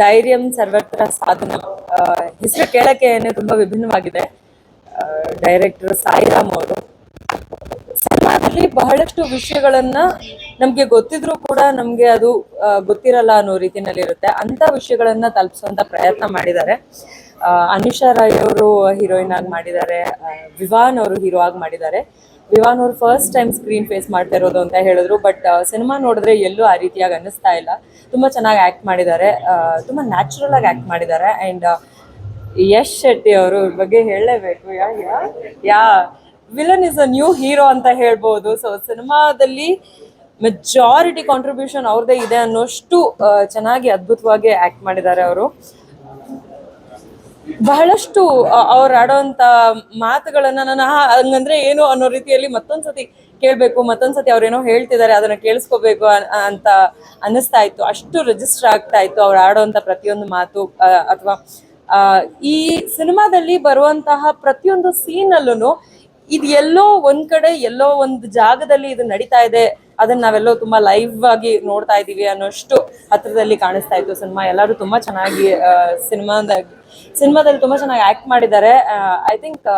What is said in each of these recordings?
ಧೈರ್ಯಂ ಸರ್ವತ್ರ ಸಾಧನ. ಹೆಸರು ಕೇಳಕ್ಕೆ ತುಂಬಾ ವಿಭಿನ್ನವಾಗಿದೆ. ಡೈರೆಕ್ಟರ್ ಸಾಯಿರಾಮ್ ಅವರು. ಸಿನಿಮಾದಲ್ಲಿ ಬಹಳಷ್ಟು ವಿಷಯಗಳನ್ನ ನಮ್ಗೆ ಗೊತ್ತಿದ್ರು ಕೂಡ ನಮ್ಗೆ ಅದು ಗೊತ್ತಿರಲ್ಲ ಅನ್ನೋ ರೀತಿನಲ್ಲಿ ಇರುತ್ತೆ ಅಂತ ವಿಷಯಗಳನ್ನ ತಲುಪಿಸುವಂತ ಪ್ರಯತ್ನ ಮಾಡಿದ್ದಾರೆ. ಆ, ಅನುಷಾ ರಾಯ್ ಅವರು ಹೀರೋಯಿನ್ ಆಗಿ ಮಾಡಿದ್ದಾರೆ. ವಿವಾನ್ ಅವರು ಹೀರೋ ಆಗಿ ಮಾಡಿದ್ದಾರೆ. ವಿವಾನ್ ಅವರು ಫಸ್ಟ್ ಟೈಮ್ ಸ್ಕ್ರೀನ್ ಫೇಸ್ ಮಾಡ್ತಾ ಇರೋದು ಅಂತ ಹೇಳಿದ್ರು ಬಟ್ ಸಿನಿಮಾ ನೋಡಿದ್ರೆ ಎಲ್ಲೂ ಆ ರೀತಿಯಾಗಿ ಅನ್ನಿಸ್ತಾ ಇಲ್ಲ. ತುಂಬಾ ಚೆನ್ನಾಗಿ ಆಕ್ಟ್ ಮಾಡಿದ್ದಾರೆ. ತುಂಬ ನ್ಯಾಚುರಲ್ ಆಗಿ ಆಕ್ಟ್ ಮಾಡಿದ್ದಾರೆ. ಅಂಡ್ ಯಶ್ ಶೆಟ್ಟಿ ಅವರು ಬಗ್ಗೆ ಹೇಳಲೇಬೇಕು. Yeah yeah villain is a new hero ಅಂತ ಹೇಳ್ಬೋದು. ಸೊ ಸಿನಿಮಾದಲ್ಲಿ ಮೆಜಾರಿಟಿ ಕಾಂಟ್ರಿಬ್ಯೂಷನ್ ಅವ್ರದೇ ಇದೆ ಅನ್ನೋಷ್ಟು ಚೆನ್ನಾಗಿ ಅದ್ಭುತವಾಗಿ ಆಕ್ಟ್ ಮಾಡಿದ್ದಾರೆ ಅವರು. ಬಹಳಷ್ಟು ಅವ್ರು ಆಡೋಂತ ಮಾತುಗಳನ್ನ ನಾನು "ಆ, ಹಂಗಂದ್ರೆ ಏನು ಅನ್ನೋ ರೀತಿಯಲ್ಲಿ ಮತ್ತೊಂದ್ಸತಿ ಕೇಳ್ಬೇಕು ಮತ್ತೊಂದ್ಸತಿ ಅವ್ರೇನೋ ಹೇಳ್ತಿದ್ದಾರೆ ಅದನ್ನ ಕೇಳಿಸ್ಕೋಬೇಕು ಅಂತ ಅನ್ನಿಸ್ತಾ ಇತ್ತು. ಅಷ್ಟು ರಿಜಿಸ್ಟರ್ ಆಗ್ತಾ ಇತ್ತು ಅವ್ರು ಆಡೋಂತ ಪ್ರತಿಯೊಂದು ಮಾತು ಅಥವಾ ಈ ಸಿನಿಮಾದಲ್ಲಿ ಬರುವಂತಹ ಪ್ರತಿಯೊಂದು ಸೀನ್ ಅಲ್ಲೂ ಇದು ಎಲ್ಲೋ ಒಂದ್ ಕಡೆ ಎಲ್ಲೋ ಒಂದು ಜಾಗದಲ್ಲಿ ಇದು ನಡೀತಾ ಇದೆ ಅದನ್ನ ನಾವೆಲ್ಲೋ ತುಂಬಾ ಲೈವ್ ಆಗಿ ನೋಡ್ತಾ ಇದೀವಿ ಅನ್ನೋಷ್ಟು ಹತ್ರದಲ್ಲಿ ಕಾಣಿಸ್ತಾ ಇತ್ತು ಸಿನಿಮಾ. ಎಲ್ಲರೂ ತುಂಬಾ ಚೆನ್ನಾಗಿ ಸಿನಿಮಾದ ಸಿನಿಮಾದಲ್ಲಿ ತುಂಬಾ ಚೆನ್ನಾಗಿ ಆಕ್ಟ್ ಮಾಡಿದ್ದಾರೆ. ಐ ಥಿಂಕ್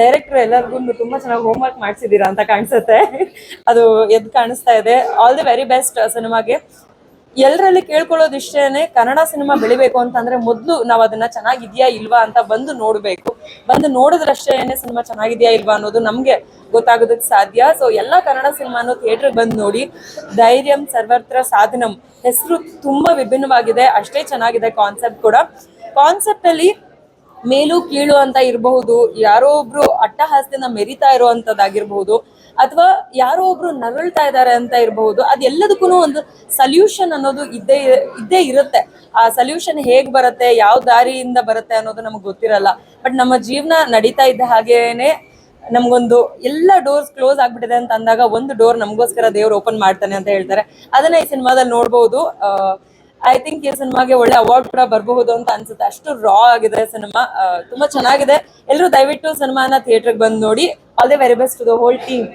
ಡೈರೆಕ್ಟರ್ ಎಲ್ಲರಿಗೂ ತುಂಬಾ ಚೆನ್ನಾಗಿ ಹೋಮ್ ವರ್ಕ್ ಮಾಡಿಸಿದೀರಾ ಅಂತ ಕಾಣಿಸುತ್ತೆ. ಅದು ಎದ್ ಕಾಣಿಸ್ತಾ ಇದೆ. ಆಲ್ ದಿ ವೆರಿ ಬೆಸ್ಟ್ ಸಿನಿಮಾಗೆ. ಎಲ್ಲರಲ್ಲಿ ಕೇಳ್ಕೊಳ್ಳೋದು ಇಷ್ಟೇನೆ ಕನ್ನಡ ಸಿನಿಮಾ ಬೆಳಿಬೇಕು ಅಂತಂದ್ರೆ ಮೊದಲು ನಾವು ಅದನ್ನ ಚೆನ್ನಾಗಿದ್ಯಾ ಇಲ್ವಾ ಅಂತ ಬಂದು ನೋಡ್ಬೇಕು. ಬಂದು ನೋಡಿದ್ರಷ್ಟೇನೆ ಸಿನಿಮಾ ಚೆನ್ನಾಗಿದ್ಯಾ ಇಲ್ವಾ ಅನ್ನೋದು ನಮ್ಗೆ ಗೊತ್ತಾಗೋದಕ್ಕೆ ಸಾಧ್ಯ. ಸೊ ಎಲ್ಲಾ ಕನ್ನಡ ಸಿನಿಮಾನು ಥಿಯೇಟರ್ ಬಂದು ನೋಡಿ. ಧೈರ್ಯಂ ಸರ್ವತ್ರ ಸಾಧನಂ. ಹೆಸರು ತುಂಬಾ ವಿಭಿನ್ನವಾಗಿದೆ. ಅಷ್ಟೇ ಚೆನ್ನಾಗಿದೆ ಕಾನ್ಸೆಪ್ಟ್ ಕೂಡ. ಕಾನ್ಸೆಪ್ಟ್ ಅಲ್ಲಿ ಮೇಲು ಕೀಳು ಅಂತ ಇರಬಹುದು, ಯಾರೋ ಒಬ್ರು ಅಟ್ಟಹಾಸದಿಂದ ಮೆರಿತಾ ಇರುವಂತದ್ದಾಗಿರ್ಬಹುದು, ಅಥವಾ ಯಾರೋ ಒಬ್ರು ನರಳ್ತಾ ಇದ್ದಾರೆ ಅಂತ ಇರಬಹುದು ಅದೆಲ್ಲದಕ್ಕೂ ಒಂದು ಸಲ್ಯೂಷನ್ ಅನ್ನೋದು ಇದ್ದೇ ಇದ್ದೇ ಇರುತ್ತೆ. ಆ ಸಲ್ಯೂಷನ್ ಹೇಗ್ ಬರುತ್ತೆ, ಯಾವ ದಾರಿಯಿಂದ ಬರುತ್ತೆ ಅನ್ನೋದು ನಮಗೆ ಗೊತ್ತಿರಲ್ಲ. ಬಟ್ ನಮ್ಮ ಜೀವನ ನಡೀತಾ ಇದ್ದ ಹಾಗೇನೆ ನಮ್ಗೊಂದು ಎಲ್ಲ ಡೋರ್ಸ್ ಕ್ಲೋಸ್ ಆಗ್ಬಿಟ್ಟಿದೆ ಅಂತ ಅಂದಾಗ ಒಂದು ಡೋರ್ ನಮಗೋಸ್ಕರ ದೇವ್ರು ಓಪನ್ ಮಾಡ್ತಾನೆ ಅಂತ ಹೇಳ್ತಾರೆ. ಅದನ್ನ ಈ ಸಿನಿಮಾದಲ್ಲಿ ನೋಡ್ಬೋದು. ಐ ಥಿಂಕ್ ಈ ಸಿನಿಮಾಗೆ ಒಳ್ಳೆ ಅವಾರ್ಡ್ ಕೂಡ ಬರಬಹುದು ಅಂತ ಅನ್ಸುತ್ತೆ. ಅಷ್ಟು ರಾ ಆಗಿದೆ ಸಿನಿಮಾ. ತುಂಬಾ ಚೆನ್ನಾಗಿದೆ. ಎಲ್ಲರೂ ದಯವಿಟ್ಟು ಸಿನಿಮಾನ ಥಿಯೇಟರ್ಗೆ ಬಂದು ನೋಡಿ. All the very best to the whole team